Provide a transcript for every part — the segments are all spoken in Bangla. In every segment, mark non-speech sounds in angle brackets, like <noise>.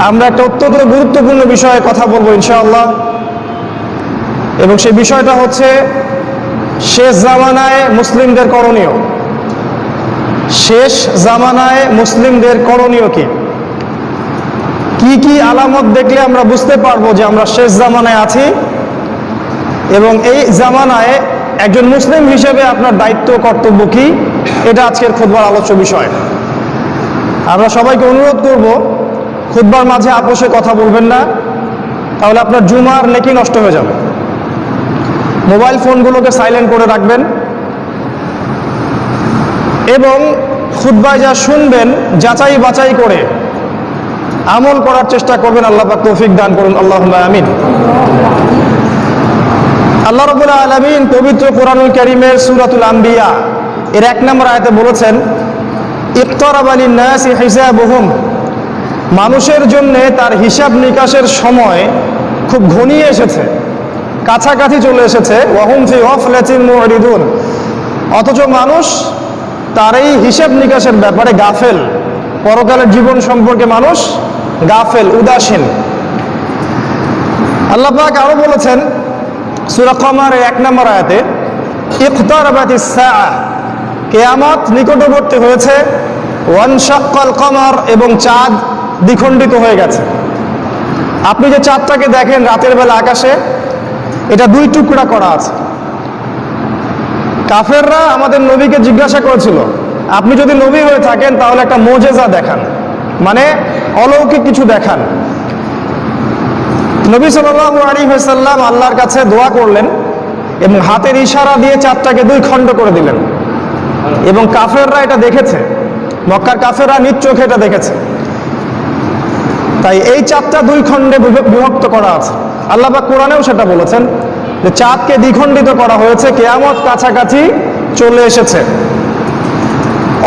আমরা একটা অত্যন্ত গুরুত্বপূর্ণ বিষয়ে কথা বলব ইনশাআল্লাহ। এবং সেই বিষয়টা হচ্ছে, শেষ জামানায় মুসলিমদের করণীয়। শেষ জামানায় মুসলিমদের করণীয় কি? কি কি আলামত দেখলে আমরা বুঝতে পারব যে আমরা শেষ জামানায় আছি? এবং এই জামানায় একজন মুসলিম হিসেবে আপনার দায়িত্ব, কর্তব্য কি? এটা আজকের খুদবার আলোচ্য বিষয়। আমরা সবাইকে অনুরোধ করব খুদবার মাঝে আপোষে কথা বলবেন না, তাহলে আপনার জুমার নেকি নষ্ট হয়ে যাবে। মোবাইল ফোনগুলোকে সাইলেন্ট করে রাখবেন এবং খুদ্বায় যা শুনবেন, যাচাই বাছাই করে আমল করার চেষ্টা করবেন, আল্লাহ তৌফিক দান করুন আল্লাহ আমিন। আল্লাহ রবুল্লাহ আলমিন পবিত্র কোরআনুল করিমের সুরাতুল আম্বিয়া এর এক নম্বর আয়তে বলেছেন ইফতারাব আলী নাসি হিসাবহুম। মানুষের জন্যে তার হিসাব নিকাশের সময় খুব ঘনিয়ে এসেছে। কাছাকাছি চলে এসেছে। ওয়াহুম ফি অথচ মানুষ তার এই হিসাব নিকাশের ব্যাপারে গাফেল। পরকালের জীবন সম্পর্কে মানুষ গাফেল, উদাসীন। আল্লাহ পাক আরও বলেছেন, সূরা কমারের এক নম্বর আয়াতে ইকতারাবাতিস সাআ কিয়ামত নিকটবর্তী হয়েছে। ওয়ানশাক্কাল কমর এবং চাঁদ দ্বিখণ্ডিত হয়ে গেছে। আপনি যে চাঁদটাকে দেখেন রাতের বেলা আকাশে, এটা দুই টুকরা করা আছে। কাফেররা আমাদের নবীকে জিজ্ঞাসা করেছিল, আপনি যদি নবী হয়ে থাকেন, তাহলে একটা মোজেজা দেখান। মানে অলৌকিক কিছু দেখান। নবী সাল্লাল্লাহু আলাইহি ওয়াসাল্লাম আল্লাহর কাছে দোয়া করলেন এবং হাতের ইশারা দিয়ে চাঁদটাকে দুই খণ্ড করে দিলেন। এবং কাফেররা এটা দেখেছে। মক্কার কাফেররা নিজ চোখে এটা দেখেছে। তাই এই চাঁদটা দুই খণ্ডে বিভক্ত করা আছে। আল্লাহ কোরআনেও সেটা বলেছেন যে চাঁদকে দ্বিখণ্ডিত করা হয়েছে, কেয়ামত কাছাকাছি চলে এসেছে।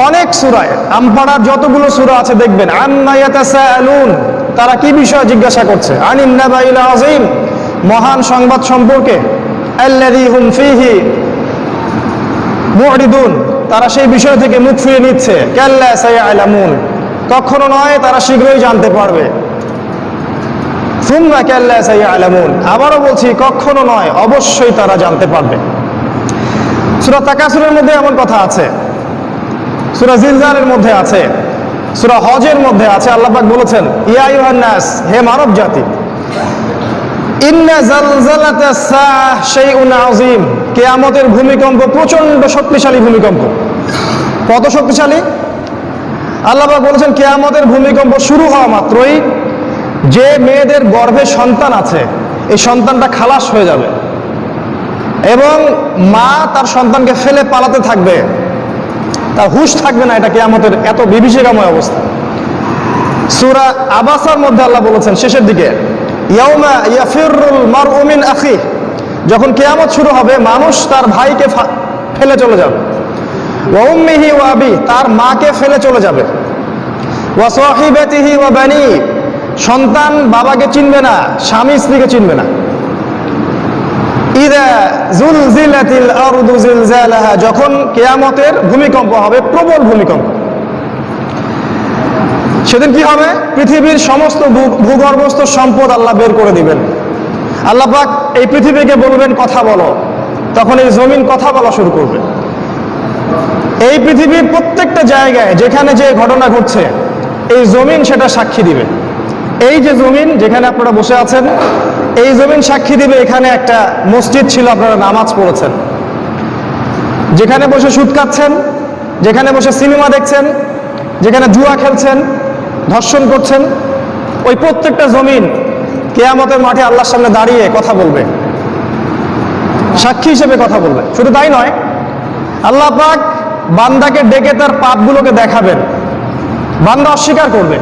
অনেক সুরায়, আমপাড়ার যতগুলো সুরা আছে দেখবেন আম্মা ইয়াতাসাআলুন, তারা কি বিষয় জিজ্ঞাসা করছে? আনিন নাবাইল আযীম, মহান সংবাদ সম্পর্কে। হুম ফীহি তারা সেই বিষয় থেকে মুখ ফিরিয়ে নিচ্ছে। কখনো নয় তারা শীঘ্রই জানতে পারবে। সুম্মা কাল্লা আবারও বলছি, কখনো নয়, অবশ্যই তারা জানতে পারবে। সূরা তাকাসুরের মধ্যে এমন কথা আছে। সূরা জিলজালের মধ্যে আছে। সূরা হজের মধ্যে আছে। আল্লাহ বলেছেন, ইয়া আইয়ুহান নাস হে মানব জাতি, ইন্না জালজালাতা সাআহ শাইউন আযীম। ভূমিকম্প প্রচণ্ড শক্তিশালী ভূমিকম্প। কত শক্তিশালী? আল্লাহ বলেছেন, কিয়ামতের ভূমিকম্প শুরু হওয়া মাত্রই যে মেয়েদের গর্ভে সন্তান আছে, এই সন্তানটা খালাস হয়ে যাবে। এবং মা তার সন্তানকে ফেলে পালাতে থাকবে। তার হুশ থাকবে না, এটা কিয়ামতের এত বিভীষিকাময় অবস্থা। সূরা আবাসার মধ্যে আল্লাহ বলেছেন, শেষের দিকে যখন কেয়ামত শুরু হবে, মানুষ তার ভাইকে ফেলে চলে যাবে। ওয়া উম্মিহি ওয়া তার মাকে ফেলে চলে যাবে। ওয়া সন্তান বাবাকে চিনবে না, স্বামী স্ত্রীকে চিনবে না। যখন কেয়ামতের ভূমিকম্প হবে, প্রবল ভূমিকম্প। সেদিন কি হবে? পৃথিবীর সমস্ত ভূগর্ভস্থ সম্পদ আল্লাহ বের করে দিবেন। আল্লাহ পাক এই পৃথিবীকে বলবেন, কথা বলো। তখন এই জমিন কথা বলা শুরু করবে। এই পৃথিবীর প্রত্যেকটা জায়গায় যেখানে যে ঘটনা ঘটছে, এই জমিন সেটা সাক্ষী দিবে। এই যে জমিন যেখানে আপনারা বসে আছেন, এই জমিন সাক্ষী দিবে এখানে একটা মসজিদ ছিল, আপনারা নামাজ পড়েছেন। যেখানে বসে সুদ খাচ্ছেন, যেখানে বসে সিনেমা দেখছেন, যেখানে জুয়া খেলছেন, ধর্ষণ করছেন, ওই প্রত্যেকটা জমিন কেয়ামতের মাঠে আল্লাহর সামনে দাঁড়িয়ে কথা বলবে। সাক্ষী হিসেবে কথা বলবে। শুধু তাই নয়, আল্লাহ পাক বান্দাকে ডেকে তার পাপগুলোকে দেখাবেন। বান্দা অস্বীকার করবে।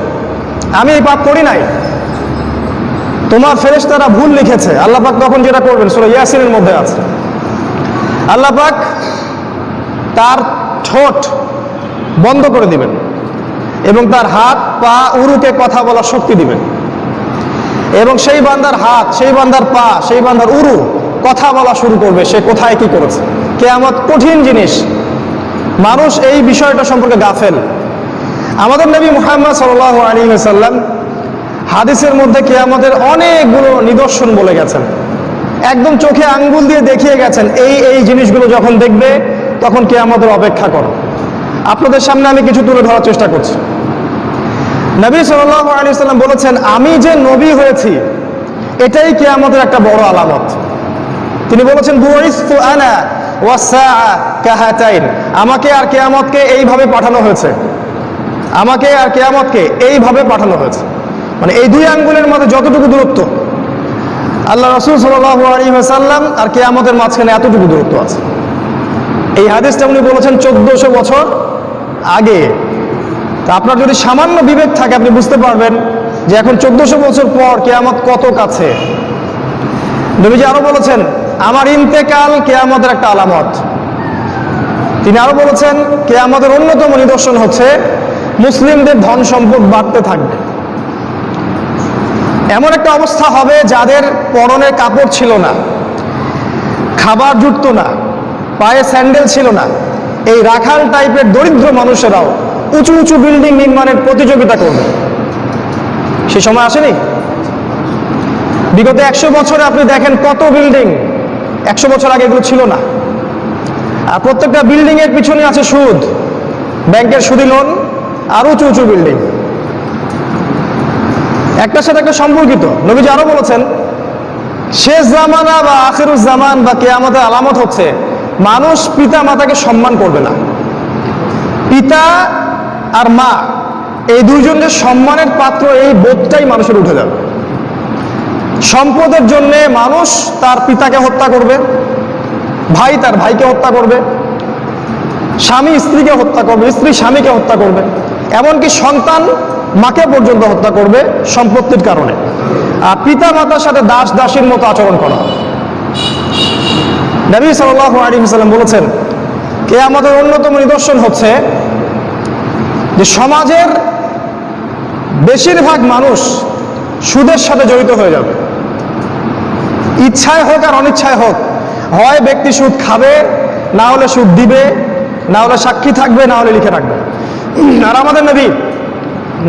আমি এই পাপ করি নাই। তোমার ফেরেশতারা ভুল লিখেছে। আল্লাহ পাক তখন যেটা করবেন, সুরা ইয়াসিনের মধ্যে আছে। আল্লাহ পাক তার ঠোঁট বন্ধ করে দিবেন এবং তার হাত, পা, উরুকে কথা বলার শক্তি দিবেন। এবং সেই বান্দার হাত, সেই বান্দার পা, সেই বান্দার উরু কথা বলা শুরু করবে, সে কোথায় কি করেছে। কেয়ামত কঠিন জিনিস। মানুষ এই বিষয়টা সম্পর্কে গাফেল। আমাদের নবী মুহাম্মদ সাল্লাল্লাহু আলাইহি ওয়াসাল্লাম হাদিসের মধ্যে কেয়ামতের অনেকগুলো নিদর্শন বলে গেছেন। একদম চোখে আঙ্গুল দিয়ে দেখিয়ে গেছেন, এই এই জিনিসগুলো যখন দেখবে, তখন কেয়ামতের অপেক্ষা করো। আপনাদের সামনে আমি কিছু তুলে ধরার চেষ্টা করছি। নবী সাল্লাহ আলী সাল্লাম বলেছেন, আমি যে নবী হয়েছি, এটাই কেয়ামতের একটা বড় আলামত। তিনি বলেছেন আনা আমাকে আর কেয়ামতকে এইভাবে পাঠানো হয়েছে। আমাকে আর কেয়ামতকে এইভাবে পাঠানো হয়েছে। মানে এই দুই আঙ্গুলের মধ্যে যতটুকু দূরত্ব, আল্লাহ রসুল সাল্লাম আর কেয়ামতের মাঝখানে এতটুকু দূরত্ব আছে। এই হাদিসটা উনি বলেছেন চোদ্দশো বছর আগে। তা আপনার যদি সামান্য বিবেক থাকে, আপনি বুঝতে পারবেন যে এখন চোদ্দশো বছর পর কেয়ামত কত কাছে। নবীজি আরও বলেছেন, আমার ইন্তেকাল কেয়ামতের একটা আলামত। তিনি আরও বলেছেন, কেয়ামতের অন্যতম নিদর্শন হচ্ছে মুসলিমদের ধন সম্পদ বাড়তে থাকবে। এমন একটা অবস্থা হবে যাদের পরনে কাপড় ছিল না, খাবার জুটত না, পায়ে স্যান্ডেল ছিল না। এই রাখাল টাইপের দরিদ্র মানুষেরাও উঁচু উঁচু বিল্ডিং নির্মাণের প্রতিযোগিতা করবে। সে সময় আসেনি? বিগত একশো বছরে আপনি দেখেন কত বিল্ডিং, একশো বছর আগে এগুলো ছিল না। আর প্রত্যেকটা বিল্ডিং এর পিছনে আছে সুদ, ব্যাংকের সুদি লোন আর উঁচু উঁচু বিল্ডিং একটার সাথে একটা সম্পর্কিত। নবীজি আরও বলেছেন, শেষ জামানা বা আখিরুজ জামান বা কেয়ামতের আলামত হচ্ছে, মানুষ পিতা মাতাকে সম্মান করবে না। পিতা আর মা, এই দুইজন যে সম্মানের পাত্র, এই বোধটাই মানুষের উঠে যাবে। সম্পদের জন্য মানুষ তার পিতাকে হত্যা করবে, ভাই তার ভাইকে হত্যা করবে, স্বামী স্ত্রীকে হত্যা করবে, স্ত্রী স্বামীকে হত্যা করবে। এমনকি সন্তান মাকে পর্যন্ত হত্যা করবে সম্পত্তির কারণে। আর পিতা মাতার সাথে দাস দাসীর মতো আচরণ করা। নবী সাল্লাহ আলী সাল্লাম বলেছেন কে আমাদের অন্যতম নিদর্শন হচ্ছে যে সমাজের বেশিরভাগ মানুষ সুদের সাথে জড়িত হয়ে যাবে। ইচ্ছায় হোক আর অনিচ্ছায় হোক, হয় ব্যক্তি সুদ খাবে, না হলে সুদ দিবে, না হলে সাক্ষী থাকবে, না হলে লিখে রাখবে। <clears throat> আর আমাদের নবী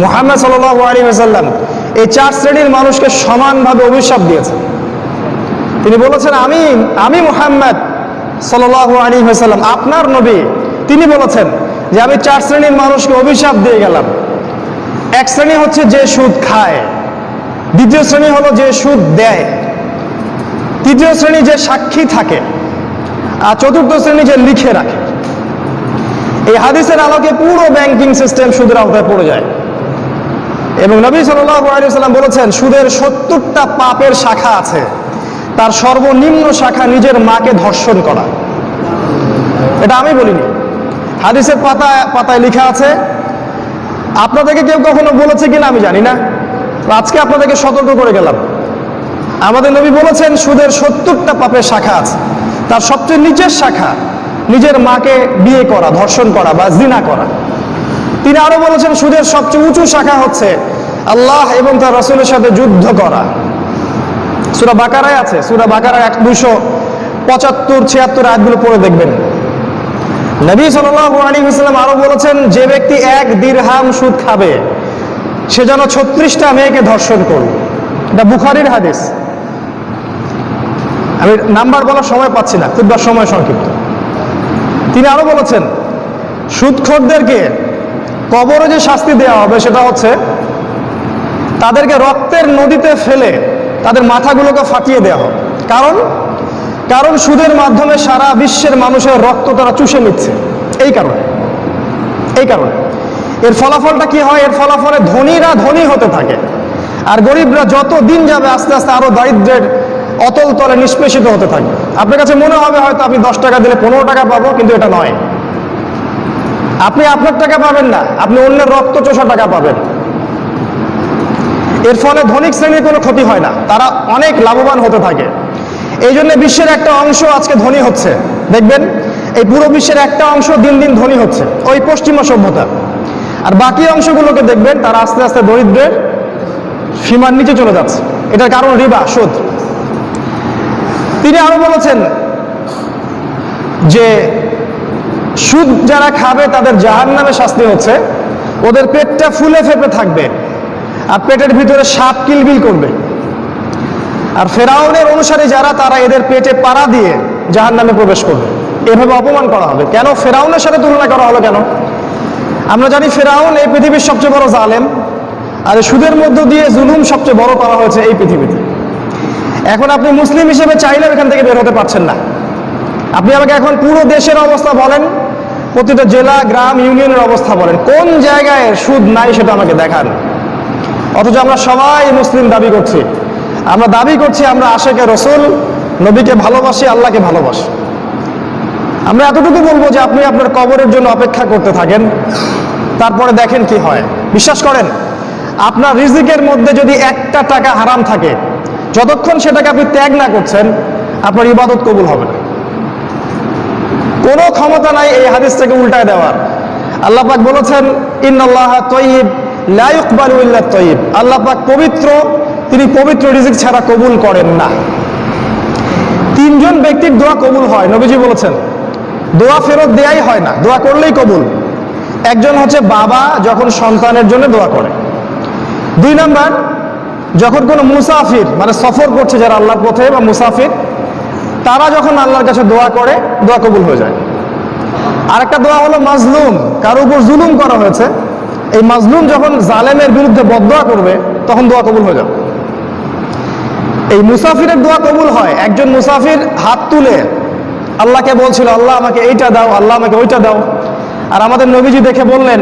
মোহাম্মদ সাল্লাহ আলী সাল্লাম এই চার শ্রেণির মানুষকে সমানভাবে অভিশাপ দিয়েছে তিনি বলেছেন, আমি আমি মুহাম্মদ সাল্লাহ আলী সাল্লাম আপনার নবী। তিনি বলেছেন যে, আমি চার শ্রেণির মানুষকে অভিশাপ দিয়ে গেলাম। এক শ্রেণি হচ্ছে যে সুদ খায়, দ্বিতীয় শ্রেণি হলো যে সুদ দেয়, তৃতীয় শ্রেণি যে সাক্ষী থাকে, আর চতুর্থ শ্রেণি যে লিখে রাখে। এই হাদিসের আলোকে পুরো ব্যাংকিং সিস্টেম সুদের আওতায় পড়ে যায়। এবং নবী সাল্লাম বলেছেন, সুদের সত্তরটা পাপের শাখা আছে। তার সর্বনিম্ন শাখা নিজের মাকে ধর্ষণ করা। এটা আমি বলিনি। হাদিসের পাতায় পাতায় লেখা আছে, আপনাদেরকে কেউ কখনো বলেছে কিনা আমি জানি না আজকে আপনাদেরকে সতর্ক করে গেলাম। আমাদের নবী বলেছেন, সুদের সত্তরটা পাপের শাখা আছে। তার সবচেয়ে নিচের শাখা নিজের মাকে বিয়ে করা, ধর্ষণ করা বা জিনা করা। তিনি আরও বলেছেন, সুদের সবচেয়ে উঁচু শাখা হচ্ছে আল্লাহ এবং তার রসুলের সাথে যুদ্ধ করা। সুরা বাকারায় আছে, সুরা বাকারায় এক দুশো পঁচাত্তর, ছিয়াত্তর আয়াতগুলো পড়ে দেখবেন। নবী সাল্লাম আরও বলেছেন, যে ব্যক্তি এক দিরহাম সুদ খাবে, সে যেন ছত্রিশটা মেয়েকে ধর্ষণ করবে এটা বুখারির হাদিস। আমি নাম্বার বলার সময় পাচ্ছি না খুব সময় সংক্ষিপ্ত। তিনি আরও বলেছেন সুদখোরদেরকে কবরে যে শাস্তি দেওয়া হবে সেটা হচ্ছে তাদেরকে রক্তের নদীতে ফেলে তাদের মাথাগুলোকে ফাটিয়ে দেওয়া হবে কারণ কারণ সুদের মাধ্যমে সারা বিশ্বের মানুষের রক্ত তারা চুষে নিচ্ছে। এই কারণে। এই কারণে। এর ফলাফলটা কি হয়? এর ফলাফলে ধনীরা ধনী হতে থাকে। আর গরিবরা যত দিন যাবে আস্তে আস্তে আরও দারিদ্রের অতল তলে নিষ্পেষিত হতে থাকে। আপনার কাছে মনে হবে হয়তো আপনি দশ টাকা দিলে পনেরো টাকা পাবো, কিন্তু এটা নয়। আপনি আপনার টাকা পাবেন না, আপনি অন্যের রক্ত চোষা টাকা পাবেন। এর ফলে ধনিক শ্রেণির কোনো ক্ষতি হয় না, তারা অনেক লাভবান হতে থাকে। এই জন্য বিশ্বের একটা অংশ আজকে ধনী হচ্ছে। দেখবেন, এই পুরো বিশ্বের একটা অংশ দিন দিন ধনী হচ্ছে, ওই পশ্চিমা সভ্যতা। আর বাকি অংশগুলোকে দেখবেন, তারা আস্তে আস্তে দরিদ্রের সীমার নিচে চলে যাচ্ছে। এটার কারণ রিবা, সুদ। তিনি আরও বলেছেন যে, সুদ যারা খাবে তাদের জাহান নামে শাস্তি হচ্ছে, ওদের পেটটা ফুলে ফেপে থাকবে, আর পেটের ভিতরে সাপ কিলবিল করবে। আর ফেরাউনের অনুসারী যারা, তারা এদের পেটে পাড়া দিয়ে জাহান নামে প্রবেশ করবে। এভাবে অপমান করা হবে। কেন? ফেরাউনের সাথে তুলনা করা হলো কেন? আমরা জানি ফেরাউন এই পৃথিবীর সবচেয়ে বড় জালেম, আর সুদের মধ্য দিয়ে জুলুম সবচেয়ে বড় করা হয়েছে এই পৃথিবীতে। এখন আপনি মুসলিম হিসেবে চাইলেও এখান থেকে বের হতে পারছেন না। আপনি আমাকে এখন পুরো দেশের অবস্থা বলেন, প্রতিটা জেলা, গ্রাম, ইউনিয়নের অবস্থা বলেন। কোন জায়গায় সুদ নাই সেটা আমাকে দেখান। অথচ আমরা সবাই মুসলিম দাবি করছি। আমরা দাবি করছি, আমরা আশেকে রসুল, নবীকে ভালোবাসি, আল্লাহকে ভালোবাসি। আমরা এতটুকু বলব যে আপনি আপনার কবরের জন্য অপেক্ষা করতে থাকেন। তারপরে দেখেন কি হয়। বিশ্বাস করেন, আপনার রিজিকের মধ্যে যদি একটা টাকা হারাম থাকে যতক্ষণ সেটাকে আপনি ত্যাগ না করছেন, আপনার ইবাদত কবুল হবে না। কোনো ক্ষমতা নাই এই হাদিসটাকে উল্টায় দেওয়ার। আল্লাহ পাক বলেছেন, ইন্নাল্লাহ তয়িব, লা ইকবালু ইল্লা তয়িব। আল্লাহ পাক পবিত্র, তিনি পবিত্র রিজিক ছাড়া কবুল করেন না। তিনজন ব্যক্তির দোয়া কবুল হয়, নবীজি বলেছেন। দোয়া ফেরত দেয়াই হয় না, দোয়া করলেই কবুল। একজন হচ্ছে বাবা, যখন সন্তানের জন্য দোয়া করে। দুই নাম্বার যখন কোনো মুসাফির মানে সফর করছে যারা আল্লাহর পথে বা মুসাফির, তারা যখন আল্লাহর কাছে দোয়া করে, দোয়া কবুল হয়ে যায়। আরেকটা দোয়া হলো মাজলুম, কারও উপর জুলুম করা হয়েছে। এই মাজলুম যখন জালেমের বিরুদ্ধে বদোয়া করবে, তখন দোয়া কবুল হয়ে যাবে। এই মুসাফিরের দোয়া কবুল হয়, একজন মুসাফির হাত তুলে আল্লাহকে বলছিল, আল্লাহ আমাকে এইটা দাও, আল্লাহ আমাকে ওইটা দাও। আর আমাদের নবীজি দেখে বললেন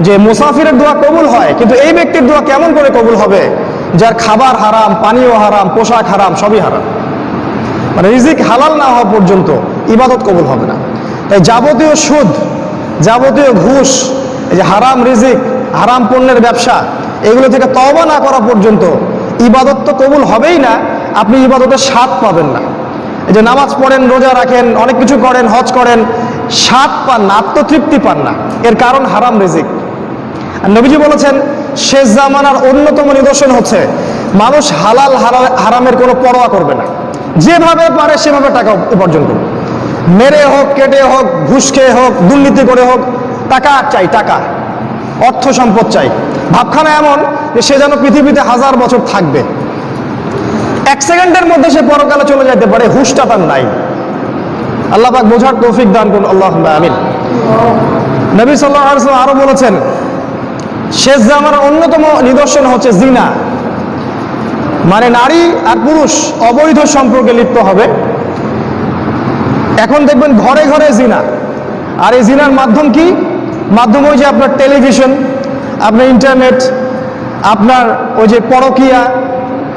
যে, মুসাফিরের দোয়া কবুল হয়, কিন্তু এই ব্যক্তির দোয়া কেমন করে কবুল হবে? যার খাবার হারাম, পানীয় হারাম, পোশাক হারাম, সবই হারাম। মানে রিজিক হালাল না হওয়া পর্যন্ত ইবাদত কবুল হবে না। তাই যাবতীয় সুদ, যাবতীয় ঘুষ, এই যে হারাম রিজিক, হারাম পণ্যের ব্যবসা, এগুলো থেকে তওবা না করা পর্যন্ত ইবাদত তো কবুল হবেই না, আপনি ইবাদতের স্বাদ পাবেন না। এই যে নামাজ পড়েন, রোজা রাখেন, অনেক কিছু করেন, হজ করেন, স্বাদ পান না, আত্মতৃপ্তি পান না। এর কারণ হারাম রিজিক। আর নবীজি বলেছেন শেষ জামানার অন্যতম নিদর্শন হচ্ছে, মানুষ হালাল হারামের কোনো পরোয়া করবে না। যেভাবে পারে সেভাবে টাকা উপার্জন করবে। মেরে হোক, কেটে হোক, ঘুষ খেয়ে হোক, দুর্নীতি করে হোক, টাকা চাই, টাকা। অর্থ সম্পদ চাই। ভাবখানা এমন যে সে যেন পৃথিবীতে হাজার বছর থাকবে। এক সেকেন্ডের মধ্যে সে পরকালে চলে যেতে পারে, হুশটা তার নাই। আল্লাহ পাক বোঝার তৌফিক দান করুন আল্লাহ আমিন। নবী সাল্লাহ আরও বলেছেন শেষ জামার অন্যতম নিদর্শন হচ্ছে জিনা। মানে নারী আর পুরুষ অবৈধ সম্পর্কে লিপ্ত হবে। এখন দেখবেন ঘরে ঘরে জিনা। আর এই জিনার মাধ্যম কি? মাধ্যম ওই যে আপনার টেলিভিশন, আপনার ইন্টারনেট, আপনার ওই যে পরকিয়া,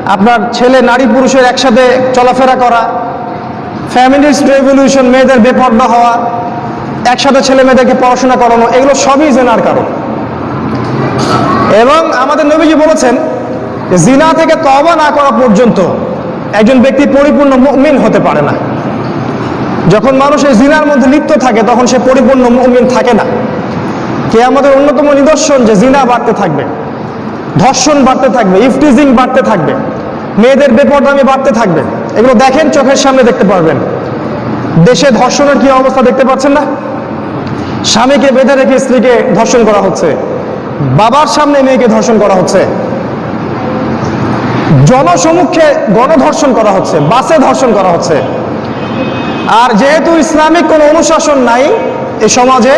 আপনার ছেলে নারী পুরুষের একসাথে চলাফেরা করা, ফ্যামিলিস্ট রেভলিউশন, মেয়েদের বেপর্দা হওয়া, একসাথে ছেলে মেয়েদেরকে পড়াশোনা করানো, এগুলো সবই জেনার কারণ। এবং আমাদের নবীজি বলেছেন জিনা থেকে তবা না করা পর্যন্ত একজন ব্যক্তি পরিপূর্ণ মুমিন হতে পারে না। যখন মানুষ এই জিনার মধ্যে লিপ্ত থাকে, তখন সে পরিপূর্ণ মুমিন থাকে না। কে আমাদের অন্যতম নিদর্শন যে জিনা বাড়তে থাকবে, ধর্ষণ বাড়তে থাকবে ইফটিজিং বাড়তে থাকবে, মেয়েদের বেপরদামি বাড়তে থাকবে। এগুলো দেখেন, চোখের সামনে দেখতে পারবেন। দেশে ধর্ষণের কি অবস্থা দেখতে পাচ্ছেন না? স্বামীকে বেঁধে রেখে স্ত্রীকে ধর্ষণ করা হচ্ছে। বাবার সামনে মেয়েকে ধর্ষণ করা হচ্ছে। জনসমুখে গণধর্ষণ করা হচ্ছে, বাসে ধর্ষণ করা হচ্ছে। আর যেহেতু ইসলামিক কোনো অনুশাসন নাই এই সমাজে,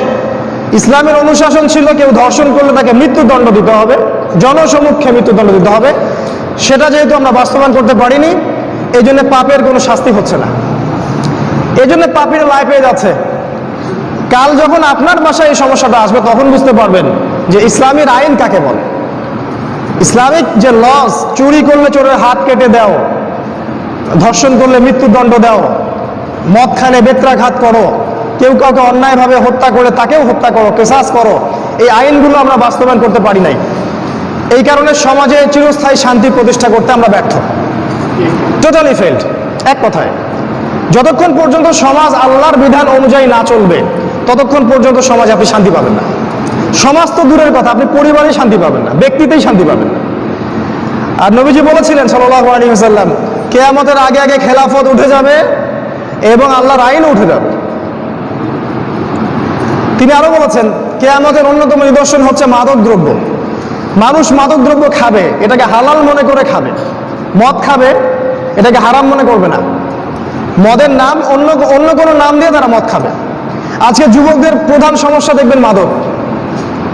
ইসলামের অনুশাসন ছিল কেউ ধর্ষণ করলে তাকে মৃত্যুদণ্ড দিতে হবে জনসমুখে মৃত্যুদণ্ড দিতে হবে। সেটা যেহেতু আমরা বাস্তবায়ন করতে পারিনি এই জন্য পাপের কোনো শাস্তি হচ্ছে না। এই জন্য পাপের লাই পেয়ে যাচ্ছে। কাল যখন আপনার বাসায় এই সমস্যাটা আসবে, তখন বুঝতে পারবেন যে ইসলামের আইন কাকে বলে? ইসলামিক যে লস চুরি করলে চোরের হাত কেটে দাও, ধর্ষণ করলে মৃত্যুদণ্ড দাও, মদ খানে বেত্রাঘাত করো, কেউ কাউকে অন্যায়ভাবে হত্যা করে তাকেও হত্যা করো, কেসাস করো, এই আইনগুলো আমরা বাস্তবায়ন করতে পারি নাই। এই কারণে সমাজে চিরস্থায়ী শান্তি প্রতিষ্ঠা করতে আমরা ব্যর্থ। টোটালি ফেল্ড এক কথায়, যতক্ষণ পর্যন্ত সমাজ আল্লাহর বিধান অনুযায়ী না চলবে, ততক্ষণ পর্যন্ত সমাজ আপনি শান্তি পাবেন না। সমাজ তো দূরের কথা, আপনি পরিবারে শান্তি পাবেন না, ব্যক্তিতেই শান্তি পাবেন না। আর নবীজি বলেছিলেন সাল্লাহ আলী সাল্লাম কেয়ামতের আগে আগে খেলাফত উঠে যাবে এবং আল্লাহর আইন উঠে যাবে। তিনি আরও বলেছেন, কেয়ামতের অন্যতম নিদর্শন হচ্ছে মাদক দ্রব্য। মানুষ মাদক দ্রব্য খাবে, এটাকে হালাল মনে করে খাবে। মদ খাবে, এটাকে হারাম মনে করবে না। মদের নাম, অন্য অন্য কোনো নাম দিয়ে তারা মদ খাবে। আজকে যুবকদের প্রধান সমস্যা দেখবেন মাদক।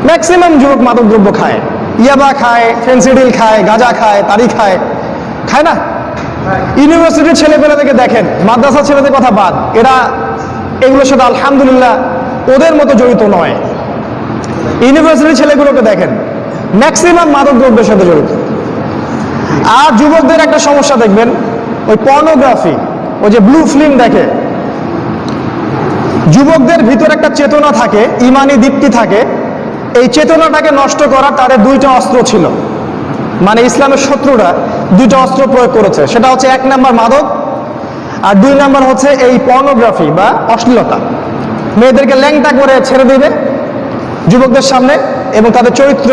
ম্যাক্সিমাম যুবক মাদক দ্রব্য খায়। ইয়াবা খায় ফেন্সিডিল খায়, গাঁজা খায়, তারি খায়। খায় না? ইউনিভার্সিটির ছেলেপেলেদেরকে দেখেন মাদ্রাসা ছেলেদের কথা বাদ। এরা এগুলোর সাথে আলহামদুলিল্লাহ ওদের মতো জড়িত নয়। ইউনিভার্সিটির ছেলেগুলোকে দেখেন ম্যাক্সিমাম মাদক দ্রব্যের সাথে জড়িত। আর যুবকদের একটা সমস্যা দেখবেন, ওই পর্নোগ্রাফি ওই যে ব্লু ফিল্ম দেখে। যুবকদের ভিতর একটা চেতনা থাকে, ইমানি দীপ্তি থাকে এই চেতনাটাকে নষ্ট করার তাদের দুইটা অস্ত্র ছিল। মানে ইসলামের শত্রুরা দুইটা অস্ত্র প্রয়োগ করেছে। সেটা হচ্ছে এক নাম্বার মাদক আর দুই নাম্বার হচ্ছে এই পর্নোগ্রাফি বা অশ্লীলতা। মেয়েদেরকে ল্যাংটা করে ছেড়ে দিবে যুবকদের সামনে এবং তাদের চরিত্র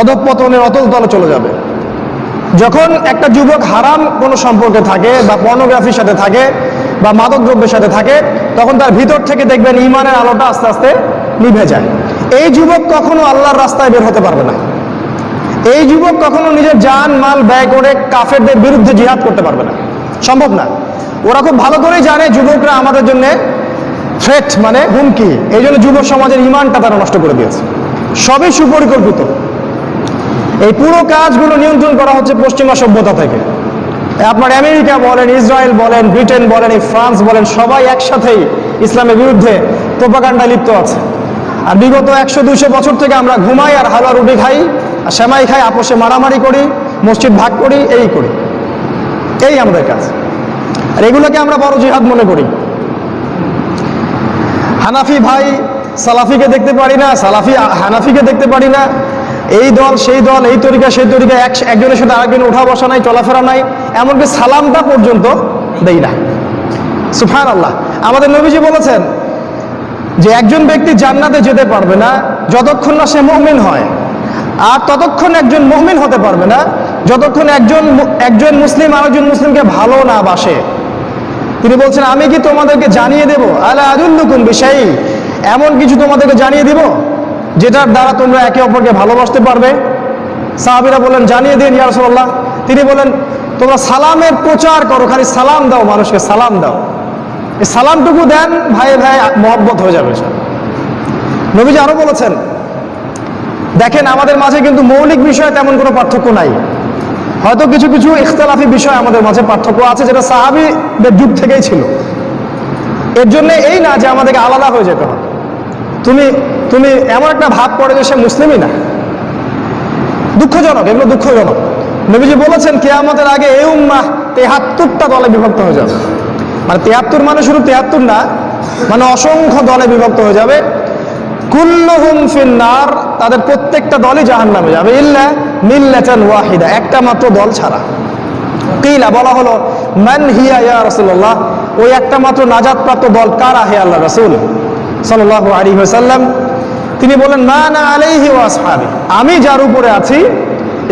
অধঃপতনের অতল তলে চলে যাবে। যখন একটা যুবক হারাম কোনো সম্পর্কে থাকে বা পর্নোগ্রাফির সাথে থাকে বা মাদক দ্রব্যের সাথে থাকে, তখন তার ভিতর থেকে দেখবেন ইমানের আলোটা আস্তে আস্তে নিভে যায়। এই যুবক কখনো আল্লাহর রাস্তায় বের হতে পারবে না। এই যুবক কখনো নিজের যান মাল, ব্যয় করে কাফেরদের বিরুদ্ধে জিহাদ করতে পারবে না। সম্ভব না। ওরা খুব ভালো করেই জানে যুবকরা আমাদের জন্য থ্রেট মানে হুমকি। এই জন্য যুব সমাজের ইমানটা তারা নষ্ট করে দিয়েছে। সবই সুপরিকল্পিত। এই পুরো কাজগুলো নিয়ন্ত্রণ করা হচ্ছে পশ্চিমা সভ্যতা থেকে। আপনার আমেরিকা বলেন, ইসরায়েল বলেন, ব্রিটেন বলেন, এই ফ্রান্স বলেন, সবাই একসাথেই ইসলামের বিরুদ্ধে প্রোপাগান্ডায় লিপ্ত আছে। আর বিগত একশো দুইশো বছর থেকে আমরা ঘুমাই আর হালুয়া রুটি খাই, আর সেমাই খাই, আপোষে মারামারি করি, মসজিদ ভাগ করি, এই করি। এই আমাদের কাজ। আর এগুলোকে আমরা বড় জিহাদ মনে করি। হানাফি ভাই সালাফিকে দেখতে পারি না, সালাফি হানাফিকে দেখতে পারি না। এই দল, সেই দল, এই তরিকা, সেই তরিকা, এক একজনের সাথে আরেকজন উঠা বসা নাই, চলাফেরা নাই, এমনকি সালামটা পর্যন্ত দেই না। সুফান আল্লাহ আমাদের নবীজি বলেছেন যে একজন ব্যক্তি জান্নাতে যেতে পারবে না, যতক্ষণ না সে মুমিন হয়। আর ততক্ষণ একজন মুমিন হতে পারবে না, যতক্ষণ একজন একজন মুসলিম আরেকজন মুসলিমকে ভালো না বাসে। তিনি বলছেন, আমি কি তোমাদেরকে জানিয়ে দেব? আলা আদুল্লুকুম বিষয়ী এমন কিছু তোমাদেরকে জানিয়ে দিব, যেটার দ্বারা তোমরা একে অপরকে ভালোবাসতে পারবে? সাহাবিরা বলেন জানিয়ে দিন ইয়া রাসূলুল্লাহ। তিনি বলেন তোমরা সালামের প্রচার করো, খালি সালাম দাও মানুষকে, সালাম দাও। সালামটুকু দেন, ভাই ভাই, মহব্বত হয়ে যাবে নবীজি আরও বলেছেন, দেখেন, আমাদের মাঝে কিন্তু মৌলিক বিষয়ে তেমন কোনো পার্থক্য নাই। হয়তো কিছু কিছু ইখতলাফি বিষয় আমাদের মাঝে পার্থক্য আছে, যেটা সাহাবিদের যুগ থেকেই ছিল। এর জন্য এই না যে আমাদেরকে আলাদা হয়ে যেতে হবে। তুমি তুমি এমন একটা ভাব পড়ে যে সে মুসলিমই না। দুঃখজনক, এগুলো দুঃখজনক। নবীজি বলেছেন কে আমাদের আগে এই উম্মাহ তেহাত্তরটা দলে বিভক্ত হয়ে যাবে। মানে তেহাত্তর মানে শুধু তেহাত্তর না মানে অসংখ্য দলে বিভক্ত হয়ে যাবে। কুল্লুহুম তাদের প্রত্যেকটা দলই জাহান নামে যাবে ইল্লা মিল্লাতান ওয়াহিদা, একটা মাত্র দল ছাড়া। কিলা, বলা হলো, মান হিয়া ইয়া রাসূলুল্লাহ, ওই একটা মাত্র নাজাতপ্রাপ্ত দল কারা হে আল্লাহ রাসূল? সাল্লাল্লাহু আলাইহি ওয়াসাল্লাম। তিনি বলেন না না আলাইহি ওয়া আসহাবি, আমি যার উপরে আছি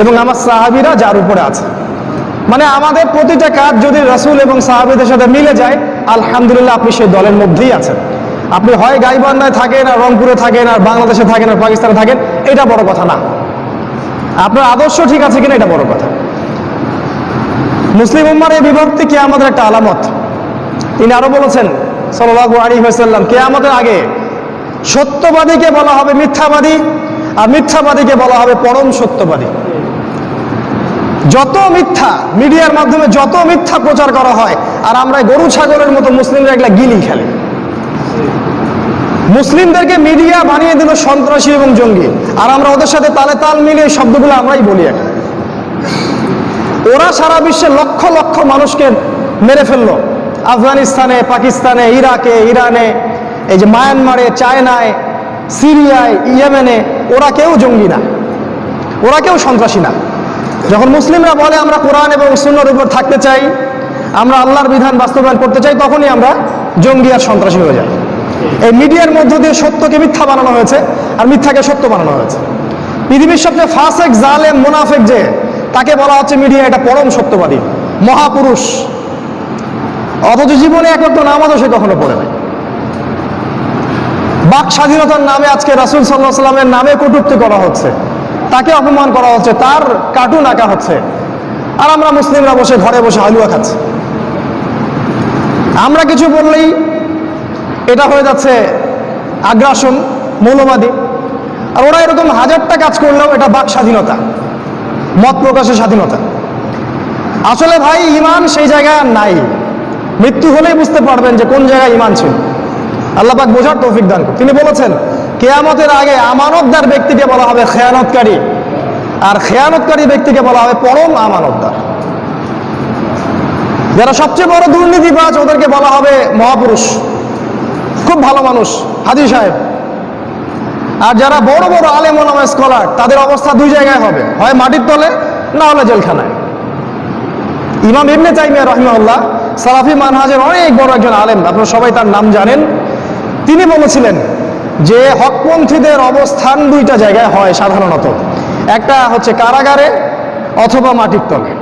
এবং আমার সাহাবীরা যার উপরে আছে। মানে আমাদের প্রতিটা কাজ যদি রাসূল এবং সাহাবীদের সাথে মিলে যায়, আলহামদুলিল্লাহ আপনি সেই দলের মধ্যেই আছেন। আপনি হয় গাইবান্ধায় থাকেন আর রংপুরে থাকেন আর বাংলাদেশে থাকেন আর পাকিস্তানে থাকেন, এটা বড় কথা না। আপনার আদর্শ ঠিক আছে কিনা এটা বড় কথা। মুসলিম উম্মার এই বিভক্তি কে আমাদের একটা আলামত। তিনি আরও বলেছেন, সাল্লাল্লাহু আলাইহি ওয়াসাল্লাম কে আমাদের আগে সত্যবাদীকে বলা হবে মিথ্যাবাদী, আর মিথ্যাবাদীকে বলা হবে পরম সত্যবাদী। যত মিথ্যা মিডিয়ার মাধ্যমে যত মিথ্যা প্রচার করা হয়, আর আমরা গরু, ছাগলের মতো মুসলিমরা এগুলা গিলি খেলে। মুসলিমদেরকে মিডিয়া বানিয়ে দিল সন্ত্রাসী এবং জঙ্গি। আর আমরা ওদের সাথে তালে তাল মিলিয়ে এই শব্দগুলো আমরাই বলি এখন। ওরা সারা বিশ্বে লক্ষ লক্ষ মানুষকে মেরে ফেলল। আফগানিস্তানে, পাকিস্তানে, ইরাকে, ইরানে, এই যে মায়ানমারে, চায়নায়, সিরিয়ায়, ইয়েমেনে, ওরা কেউ জঙ্গি না। ওরা কেউ সন্ত্রাসী না। যখন মুসলিমরা বলে আমরা কোরআন এবং সুন্নর উপর থাকতে চাই, আমরা আল্লাহর বিধান বাস্তবায়ন করতে চাই, তখনই আমরা জঙ্গি আর সন্ত্রাসী হয়ে যাই। এই মিডিয়ার মধ্য দিয়ে সত্যকে মিথ্যা বানানো হয়েছে আর মিথ্যাকে সত্য বানানো হয়েছে। পৃথিবীর সবচেয়ে ফাসেক, জালেম, মোনাফেক যে, তাকে বলা হচ্ছে মিডিয়া এটা পরম সত্যবাদী, মহাপুরুষ। অথচ জীবনে এক একটা নামাজও সে কখনো পড়ে নাই। বাক স্বাধীনতার নামে আজকে রাসুল সাল্লাহ সাল্লামের নামে কটূক্তি করা হচ্ছে। তাকে অপমান করা হচ্ছে, তার কার্টুন আঁকা হচ্ছে। আর আমরা মুসলিমরা বসে ঘরে বসে হালুয়া খাচ্ছি। আমরা কিছু বললেই এটা হয়ে যাচ্ছে আগ্রাসন, মৌলবাদী। আর ওরা এরকম হাজারটা কাজ করলেও এটা বাক স্বাধীনতা, মত প্রকাশের স্বাধীনতা। আসলে ভাই, ইমান সেই জায়গায় নাই। মৃত্যু হলেই বুঝতে পারবেন যে কোন জায়গায় ইমান ছিল। আল্লাহ পাক বোঝার তৌফিক দান তিনি বলেছেন কেয়ামতের আগে আমানতদার ব্যক্তিকে বলা হবে খেয়ানতকারী। আর খেয়ানতকারী ব্যক্তিকে বলা হবে পরম আমানতদার। যারা সবচেয়ে বড় দুর্নীতিবাজ, ওদেরকে বলা হবে মহাপুরুষ। খুব ভালো মানুষ, হাজি সাহেব। আর যারা বড় বড় আলেম ওলামা স্কলার, তাদের অবস্থা দুই জায়গায় হবে। হয় মাটির তলে, না হলে জেলখানায়। ইমাম ইবনে তাইমিয়া রহিমাল্লাহ সালাফি মানহাজের অনেক বড় একজন আলেম, আপনারা সবাই তার নাম জানেন। তিনি বলেছিলেন যে হকপন্থীদের অবস্থান দুইটা জায়গায় হয় সাধারণত। একটা হচ্ছে কারাগারে অথবা মাটির তলে।